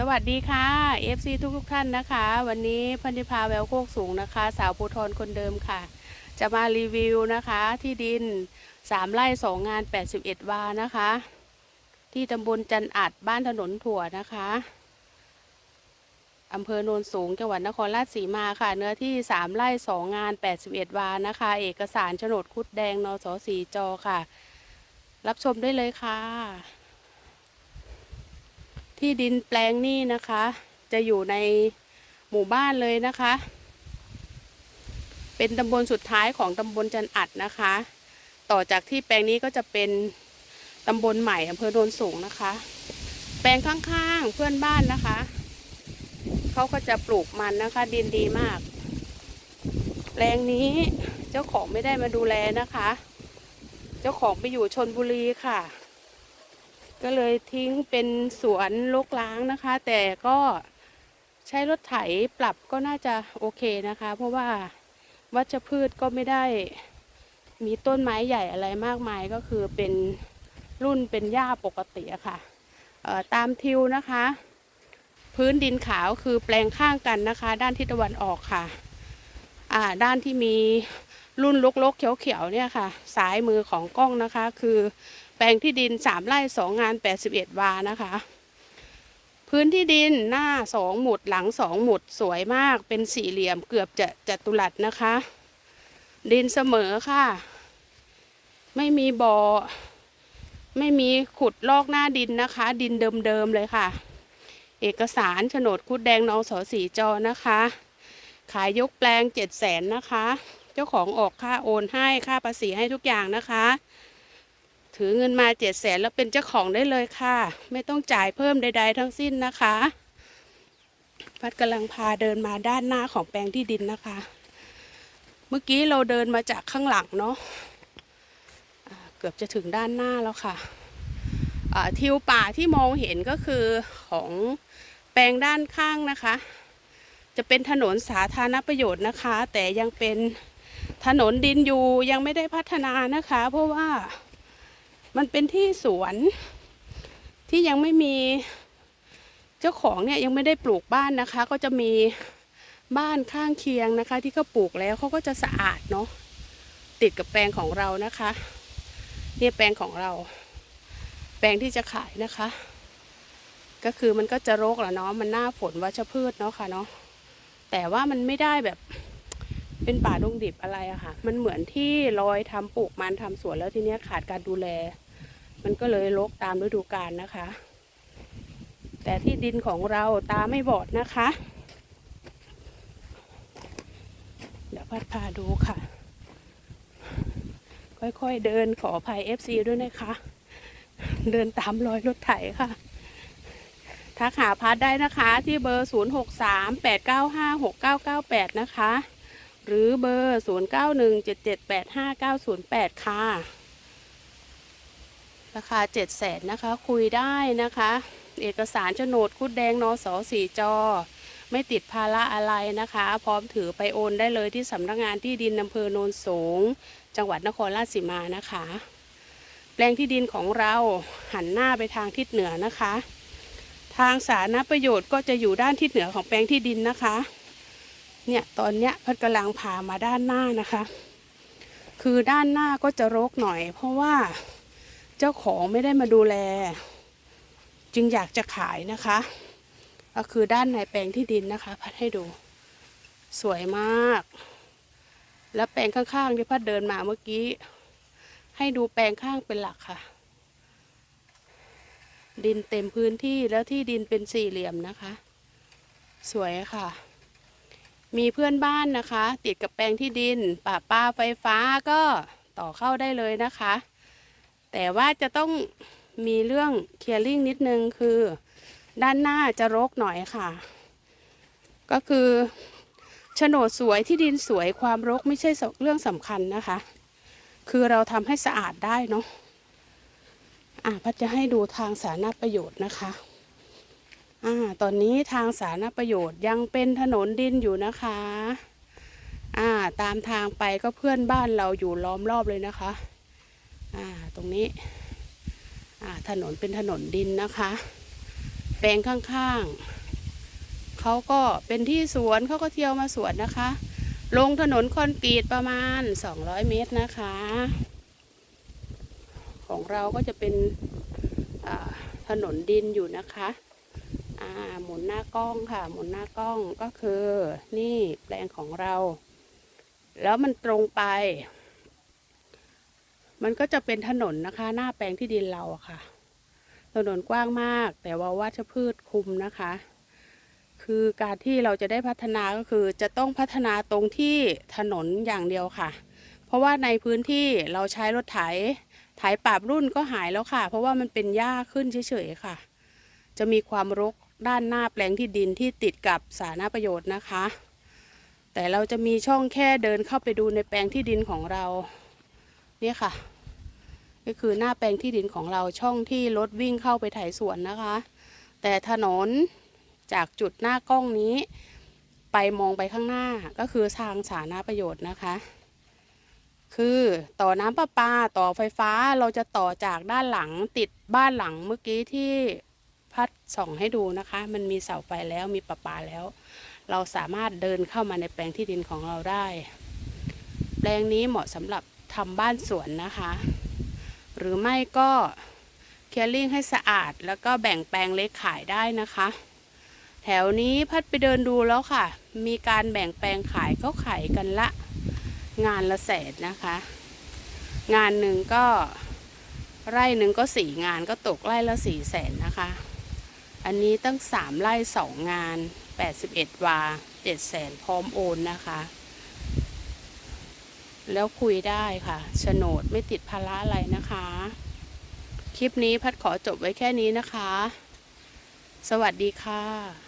สวัสดีค่ะ FC ทุกทุกท่านนะคะ วันนี้พันธิพาแววโคกสูงนะคะ สาวภูทรคนเดิมค่ะ จะมารีวิวนะคะ ที่ดิน 3 ไร่ 2 งาน 81 วานะคะ ที่ตำบลจันอัดบ้านถนนถั่วนะคะอำเภอโนนสูงจังหวัดนครราชสีมาค่ะ เนื้อที่ 3 ไร่ 2 งาน 81 วานะคะ เอกสารโฉนดคุดแดงนสสีจอค่ะ รับชมได้เลยค่ะ ที่ดินแปลงนี้นะคะ จะอยู่ในหมู่บ้านเลยนะคะ เป็นตำบลสุดท้ายของตำบลจันอัดนะคะ ต่อจากที่แปลงนี้ก็จะเป็นตำบลใหม่อำเภอโนนสูงนะคะ แปลงข้างๆเพื่อนบ้านนะคะ เขาก็จะปลูกมันนะคะ ดินดีมาก แปลงนี้เจ้าของไม่ได้มาดูแลนะคะ เจ้าของไปอยู่ชนบุรีค่ะ ก็เลยทิ้งเป็นสวนลกล้างนะคะ แต่ก็ใช้รถไถปรับก็น่าจะโอเคนะคะ เพราะว่าวัชพืชก็ไม่ได้มีต้นไม้ใหญ่อะไรมากมายก็คือเป็นรุ่นเป็นหญ้าปกติอะค่ะเอ่อตามทิวนะคะ พื้นดินขาวคือแปลงข้างกันนะคะ ด้านทิศตะวันออกค่ะอ่าด้านที่มีรุ่นลกๆเขียวๆเนี่ยค่ะซ้ายมือของกล้องนะคะ คือ แปลงที่ดินสามไร่สองงานแปดสิบเอ็ดวานะคะ พื้นที่ดินหน้าสองหมุดหลังสองหมุดสวยมากเป็นสี่เหลี่ยมเกือบจะจัตุรัสนะคะ ดินเสมอค่ะ ไม่มีบ่อไม่มีขุดลอกหน้าดินนะคะ ดินเดิมๆเลยค่ะ เอกสารโฉนดคุดแดงนอสอสีจอนะคะ ขายยกแปลงเจ็ดแสนนะคะ เจ้าของออกค่าโอนให้ค่าภาษีให้ทุกอย่างนะคะ ถือเงินมาเจ็ดแสนแล้วเป็นเจ้าของได้เลยค่ะ ไม่ต้องจ่ายเพิ่มใด ๆ ทั้งสิ้นนะคะพัดกำลังพาเดินมาด้านหน้าของแปลงที่ดินนะคะ เมื่อกี้เราเดินมาจากข้างหลังเนาะเกือบจะถึงด้านหน้าแล้วค่ะทิวป่าที่มองเห็นก็คือของแปลงด้านข้างนะคะ จะเป็นถนนสาธารณประโยชน์นะคะ แต่ยังเป็นถนนดินอยู่ยังไม่ได้พัฒนานะคะ เพราะว่า มันเป็นที่สวนที่ยังไม่มีเจ้าของเนี่ยยังไม่ได้ปลูกบ้านนะคะ ก็จะมีบ้านข้างเคียงนะคะ ที่เขาปลูกแล้วเขาก็จะสะอาดเนาะติดกับแปลงของเรานะคะเนี่ยแปลงของเรา แปลงที่จะขายนะคะ ก็คือมันก็จะรกแหละเนาะมันหน้าฝนวัชพืชเนาะค่ะเนาะแต่ว่ามันไม่ได้แบบเป็นป่าดงดิบอะไรอะค่ะ มันเหมือนที่ลอยทำปลูกมันทำสวนแล้วทีเนี้ยขาดการดูแล มันก็เลยรกตามฤดูกาลนะคะ แต่ที่ดินของเราตาไม่บอดนะคะ เดี๋ยวพัดพาดูค่ะ ค่อยๆเดินขออภัย FC ด้วยนะคะ เดินตามรอยรถไถค่ะทักหาพัดได้นะคะที่เบอร์ 0638956998 นะคะ หรือเบอร์ 0917785908 ค่ะ ราคา7 0 0แสนนะคะ คุยได้นะคะ เอกสารโฉนดคุดแดงนอสอสีจอ ไม่ติดภาระอะไรนะคะ พร้อมถือไปโอนได้เลยที่สำนักงานที่ดินอำเภอโนนสูง จังหวัดนครราชสีมานะคะ แปลงที่ดินของเราหันหน้าไปทางทิศเหนือนะคะ ทางสาธารณประโยชน์ก็จะอยู่ด้านทิศเหนือของแปลงที่ดินนะคะ เนี่ยตอนเนี้ยพัดกำลังพามาด้านหน้านะคะ คือด้านหน้าก็จะรกหน่อย เพราะว่า เจ้าของไม่ได้มาดูแล จึงอยากจะขายนะคะ ก็คือด้านในแปลงที่ดินนะคะ พัดให้ดู สวยมาก แล้วแปลงข้างๆที่พัดเดินมาเมื่อกี้ ให้ดูแปลงข้างเป็นหลักค่ะ ดินเต็มพื้นที่แล้วที่ดินเป็นสี่เหลี่ยมนะคะ สวยค่ะ มีเพื่อนบ้านนะคะ ติดกับแปลงที่ดินป่าปาไฟฟ้าก็ต่อเข้าได้เลยนะคะ แต่ว่าจะต้องมีเรื่องเคลียร์ลิงนิดนึงคือ ด้านหน้าจะรกหน่อยค่ะ ก็คือโฉนดสวยที่ดินสวยความรกไม่ใช่เรื่องสำคัญนะคะ คือเราทำให้สะอาดได้เนาะอะพัดจะให้ดูทางสาธารณประโยชน์นะคะอ่าตอนนี้ทางสาธารณประโยชน์ยังเป็นถนนดินอยู่นะคะอ่าตามทางไปก็เพื่อนบ้านเราอยู่ล้อมรอบเลยนะคะ อ่าตรงนี้อ่าถนนเป็นถนนดินนะคะ แปลงข้างๆเขาก็เป็นที่สวนเขาก็เที่ยวมาสวนนะคะ ลงถนนคอนกรีตประมาณ 200 เมตรนะคะ ของเราก็จะเป็นถนนดินอยู่นะคะหมุนหน้ากล้องค่ะ หมุนหน้ากล้องก็คือนี่แปลงของเรา แล้วมันตรงไป มันก็จะเป็นถนนนะคะ หน้าแปลงที่ดินเราอะค่ะ ถนนกว้างมาก แต่ว่าวัชพืชคุมนะคะ คือการที่เราจะได้พัฒนาก็คือจะต้องพัฒนาตรงที่ถนนอย่างเดียวค่ะ เพราะว่าในพื้นที่เราใช้รถไถไถปรับรุ่นก็หายแล้วค่ะ เพราะว่ามันเป็นหญ้าขึ้นเฉยๆค่ะ จะมีความรกด้านหน้าแปลงที่ดินที่ติดกับสาธารณประโยชน์นะคะ แต่เราจะมีช่องแค่เดินเข้าไปดูในแปลงที่ดินของเรา นี่ค่ะ ก็คือหน้าแปลงที่ดินของเราช่องที่รถวิ่งเข้าไปไถสวนนะคะ แต่ถนนจากจุดหน้ากล้องนี้ ไปมองไปข้างหน้าก็คือทางสาธารณประโยชน์นะคะ คือต่อน้ำประปาต่อไฟฟ้าเราจะต่อจากด้านหลังติดบ้านหลังเมื่อกี้ที่พัดส่องให้ดูนะคะ มันมีเสาไฟแล้วมีประปาแล้ว เราสามารถเดินเข้ามาในแปลงที่ดินของเราได้ แปลงนี้เหมาะสำหรับ ทำบ้านสวนนะคะ หรือไม่ก็เคลียร์ลิงให้สะอาด แล้วก็แบ่งแปลงเล็กขายได้นะคะ แถวนี้พัดไปเดินดูแล้วค่ะ มีการแบ่งแปลงขายก็ขายกันละ งานละแสนนะคะ งานหนึ่งก็ไร่หนึ่งก็สี่งานก็ตกไร่ละสี่แสนนะคะ อันนี้ตั้งสามไร่สองงานแปดสิบเอ็ดวาเจ็ดแสนพร้อมโอนนะคะ แล้วคุยได้ค่ะโฉนดไม่ติดภาระอะไรนะคะ คลิปนี้พัดขอจบไว้แค่นี้นะคะ สวัสดีค่ะ